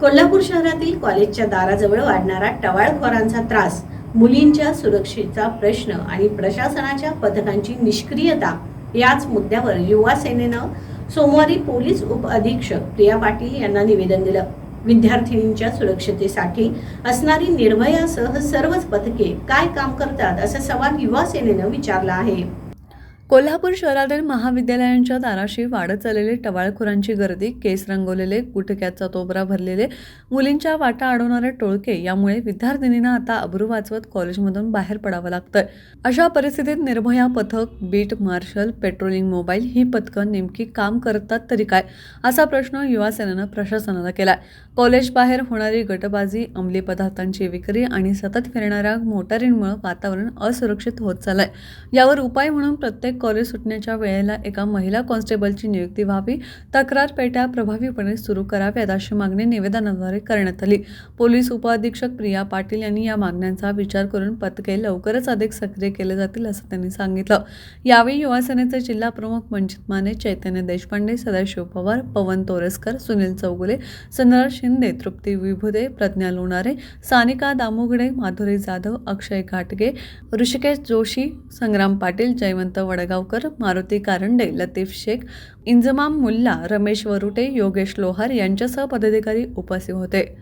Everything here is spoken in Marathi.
कोल्हापूर शहरातील कॉलेजच्या दाराजवळ वाढणारा टवाळखोरांचा त्रास मुलींच्या सुरक्षेचा प्रश्न आणि प्रशासनाच्या पथकांची निष्क्रियता याच मुद्द्यावर युवा सेनेनं सोमवारी पोलीस उप अधीक्षक प्रिया पाटील यांना निवेदन दिलं. विद्यार्थिनींच्या सुरक्षतेसाठी असणारी निर्भयासह सर्वच पथके काय काम करतात असा सवाल युवा सेनेनं विचारला आहे. कोल्हापूर शहरातील महाविद्यालयांच्या दाराशी वाढत चाललेले टवाळखोरांची गर्दी केस रंगवलेले गुटक्याचा तोबरा भरलेले मुलींच्या वाटा अडवणारे टोळके यामुळे विद्यार्थिनींना आता अब्रू वाचवत कॉलेजमधून बाहेर पडावं लागतंय. अशा परिस्थितीत निर्भया पथक बीट मार्शल पेट्रोलिंग मोबाईल ही पथकं नेमकी काम करतात तरी काय? असा प्रश्न युवासेनेनं प्रशासनाला केलाय. कॉलेज बाहेर होणारी गटबाजी अंमली पदार्थांची विक्री आणि सतत फिरणाऱ्या मोटारींमुळे वातावरण असुरक्षित होत चाललंय. यावर उपाय म्हणून प्रत्येक कॉलेज सुटण्याच्या वेळेला एका महिला कॉन्स्टेबलची नियुक्ती व्हावी तक्रार पेट्या प्रभावीपणे सुरू कराव्यात अशी मागणी निवेदनाद्वारे करण्यात आली. पोलीस उपअधीक्षक प्रिया पाटील यांनी या मागण्यांचा विचार करून पथके लवकरच अधिक सक्रिय केले जातील असं त्यांनी सांगितलं. यावेळी युवा सेनेचे जिल्हा प्रमुख मंजित माने चैतन्य देशपांडे सदाशिव पवार पवन तोरेस्कर सुनील चौगुले संद्रा शिंदे तृप्ती विभुदे प्रज्ञा लोणारे सानिका दामोगडे माधुरी जाधव अक्षय घाटगे ऋषिकेश जोशी संग्राम पाटील जयवंत जळगावकर मारुती कारंडे लतीफ शेख इंजमाम मुल्ला रमेश वरुटे योगेश लोहार यांच्यासह पदाधिकारी उपस्थित होते.